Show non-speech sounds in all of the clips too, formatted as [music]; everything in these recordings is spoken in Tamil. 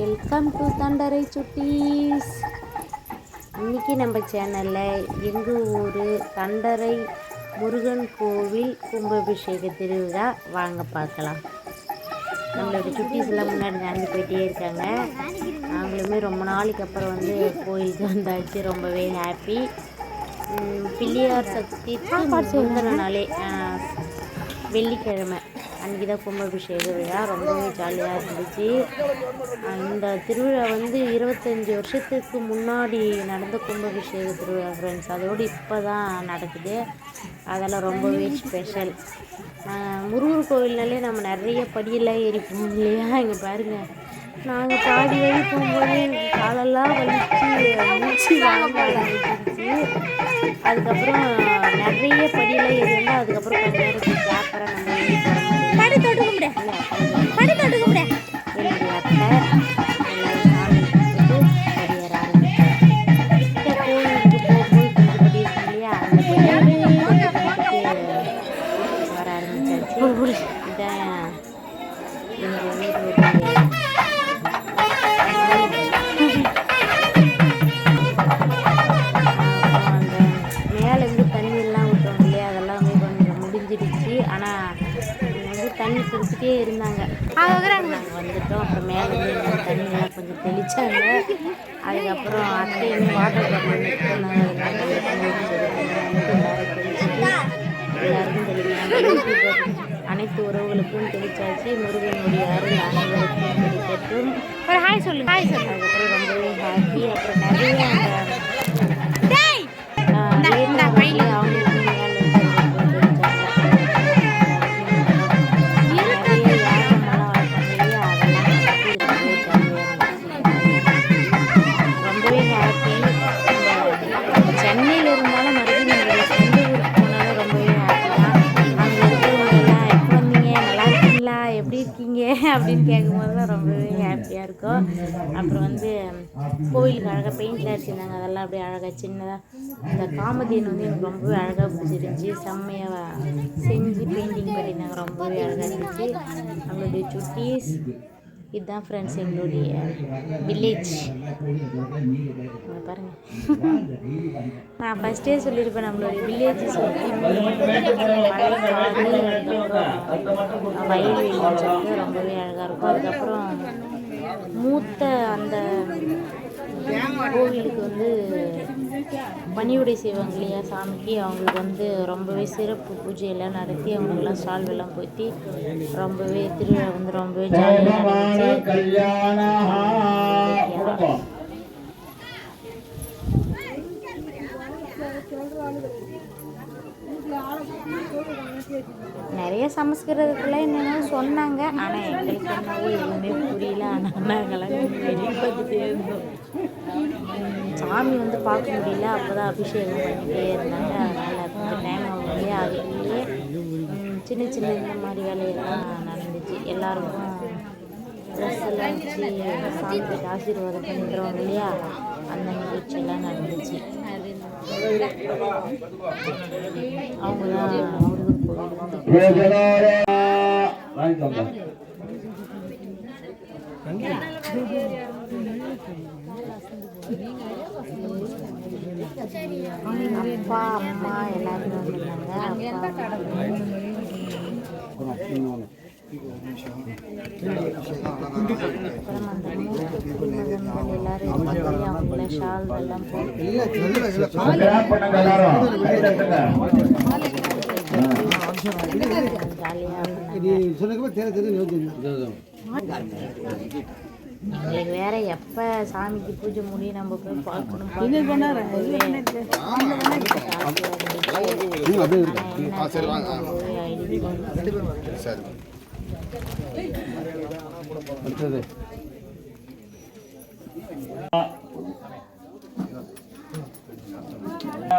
வெல்கம் டு தண்டரை சுட்டீஸ் இன்னைக்கு நம்ம சேனலில் எங்கள் ஊர் தண்டரை முருகன் கோவில் கும்பாபிஷேக திருவிழா. வாங்க பார்க்கலாம். நம்மளோட சுட்டீஸ் எல்லாம் முன்னாடி நடந்து போயிட்டே இருக்காங்க. நாங்களுமே ரொம்ப நாளைக்கு அப்புறம் வந்து கோயிலுக்கு வந்தாச்சு. ரொம்பவே ஹாப்பி பிள்ளையார் சக்தி முந்தின நாளே வெள்ளிக்கிழமை. அன்றைக்கி தான் கும்பாபிஷேக விழா. ரொம்பவே ஜாலியாக இருந்துச்சு. இந்த திருவிழா வந்து இருபத்தஞ்சி வருஷத்துக்கு முன்னாடி நடந்த கும்பாபிஷேக திருவிழா ஃப்ரெண்ட்ஸ் அதோடு இப்போ தான் நடக்குது. அதெல்லாம் ரொம்பவே ஸ்பெஷல் முருகர் கோவில்னாலே நம்ம நிறைய படியெல்லாம் ஏறி இல்லையா? இங்கே பாருங்கள் நாங்கள் பாதி வழி போகும்போது காலெல்லாம் வலிச்சு மூச்சு வாங்க ஆரம்பிச்சிருச்சு அதுக்கப்புறம் நிறைய படியெல்லாம் ஏறி வந்தால் அதுக்கப்புறம் கொஞ்சம் கும்பிடு. படி தொட்டு கும்பிடு. இருந்தாங்க நாங்கள் வந்துட்டோம். அப்புறம் எங்களுக்கு தண்ணியெல்லாம் கொஞ்சம் தெளிச்சாங்க. அதுக்கப்புறம் அத்தையுமே வாட்டர் எல்லாருக்கும் அனைத்து உறவுகளுக்கும் தெளிச்சாச்சு. முருகனுடைய அருள் அனைவருக்கும் தெளிக்கட்டும் ஒரு ஹாய் சொல்லு. ஹாய் சொல்லு. அதுக்கப்புறம் ரொம்பவே ஹாப்பி அப்புறம் நிறைய அந்த சென்னையில் இருந்தாலும் மறுபடியும் நம்மளுடைய சொந்த ஊருக்கு போனாலும் ரொம்பவே ஹாப்பி அங்கே இருக்கிறவங்கெல்லாம் எப்போ வந்தீங்க? நல்லா இருக்கீங்களா? எப்படி இருக்கீங்க? அப்படின்னு கேட்கும்போது தான் ரொம்பவே ஹாப்பியாக இருக்கும். அப்புறம் வந்து கோவிலுக்கு அழகாக பெயிண்ட்லாம் அடிச்சிருந்தாங்க அதெல்லாம் அப்படியே அழகாக சின்னதாக இந்த காமதியன் வந்து எனக்கு ரொம்பவே அழகாக பிடிச்சிருந்துச்சி. செம்மையாக செஞ்சு பெயிண்டிங் பண்ணியிருந்தாங்க. ரொம்பவே அழகாக இருந்துச்சு. நம்மளுடைய சுட்டீஸ் இதுதான் ஃப்ரெண்ட்ஸ் எங்களுடைய வில்லேஜ் பாருங்கள் பாருங்க. நான் ஃபஸ்ட்டே சொல்லியிருப்பேன் நம்மளுடைய வில்லேஜ் சுற்றி வயல்வெளின்னு ரொம்பவே அழகாக இருக்கும். அதுக்கப்புறம் மூத்த அந்த கோவிலுக்கு வந்து பணியுடை செய்வாங்க இல்லையா சாமிக்கு. அவங்களுக்கு வந்து ரொம்பவே சிறப்பு பூஜையெல்லாம் நடத்தி அவங்களுக்குலாம் சால்வெல்லாம் போற்றி ரொம்பவே திருவிழா வந்து ரொம்பவே ஜாலியாக இருந்துச்சு நிறைய சமஸ்கிருதத்தில் என்னென்ன சொன்னாங்க. ஆனால் எங்களுக்கு என்னவோ எதுவுமே புரியல. ஆனால் நாங்களாம் இருந்தோம். சாமி வந்து பார்க்க முடியல. அப்போ தான் அபிஷேகம் பண்ணிகிட்டே இருந்தாங்க. அதனால் கொஞ்சம் டைம் ஆகும் இல்லையா அதுக்குள்ளேயே சின்ன சின்ன இந்த மாதிரி வேலையெல்லாம் நடந்துச்சு. எல்லாருக்கும் ட்ரெஸ் எல்லாம் வச்சு சாமிக்கு ஆசீர்வாதம் பண்ணிக்கிறோம் இல்லையா? அந்த நிகழ்ச்சியெல்லாம் நடந்துச்சு. அவங்க தான் முருகர் அப்பா அம்மா. எல்லாருமே வந்திருந்தாங்க எல்லாரும் இருந்தாங்க அவங்கள ஷால் எல்லாம் போட்டு. கிராப் பண்ணுங்க எல்லாரும். கை தட்டுங்க ஜாலியாக இது சொல்லுங்க தெரிய தெரிய எங்களுக்கு வேற எப்ப சாமிக்கு பூஜை முடியும் நம்ம போய் பார்க்கணும் பார்க்கணும்.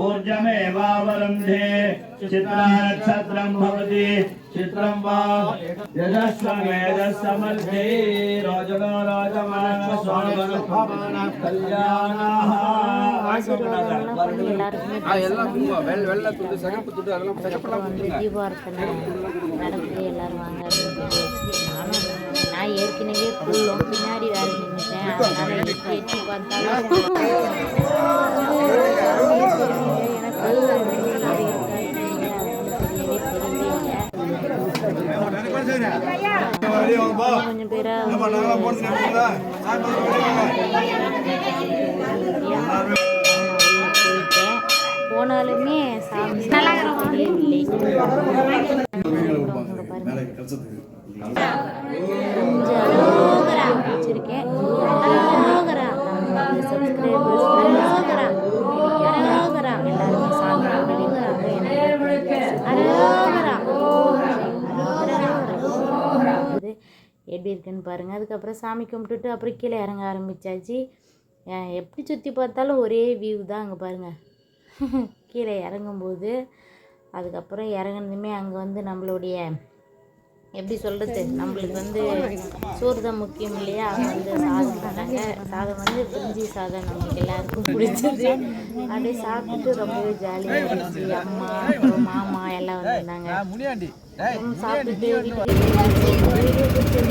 ऊर्जमेवावरुन्धे चित्रानक्षत्रं भवति चित्रं वा यजस्वमेधसमध्ये राजनो राजमानः स्वामिनः कल्याणाः ஆசீர்வாதம்லாம் பண்ணி எல்லாருக்குமே எல்லாம் வெள்ளை வெள்ளை துண்டு சிகப்பு துண்டு அதெல்லாம் அப்புறம் வந்து தீபார்த்தனை நடக்குது எல்லாரும் வாங்க அப்படின்னு சொல்லி வச்சு நானும் நான் ஏற்கனவே ஃபுல்லும் பின்னாடி வேற நின்றுட்டேன் அதனால எட்டி எட்டி பார்த்தாலும் கொஞ்சம் பேரா போயிட்டேன் போனாலுமே சாமி இல்லை வச்சிருக்கேன் இருக்குன்னு பாருங்கள் அதுக்கப்புறம் சாமி கும்பிட்டுட்டு அப்புறம் கீழே இறங்க ஆரம்பிச்சாச்சு. அஹ் எப்படி சுற்றி பார்த்தாலும் ஒரே வியூ தான் அங்கே பாருங்கள் [laughs] கீழே இறங்கும்போது அதுக்கப்புறம் இறங்குனதுமே அங்கே வந்து நம்மளுடைய எப்படி சொல்கிறது நம்மளுக்கு வந்து சோறு தான் முக்கியம் இல்லையா? அவங்க வந்து சாதம் பண்ணாங்க சாதம் வந்து பிரிஞ்சி சாதம் நம்மளுக்கு எல்லாருக்கும் பிடிச்சது. அப்படியே சாப்பிட்டுட்டு ரொம்பவே ஜாலியாக இருந்துச்சு. அம்மா அப்புறம் மாமா எல்லாம் வந்திருந்தாங்க. சாப்பிட்டுட்டு வீட்டுக்கு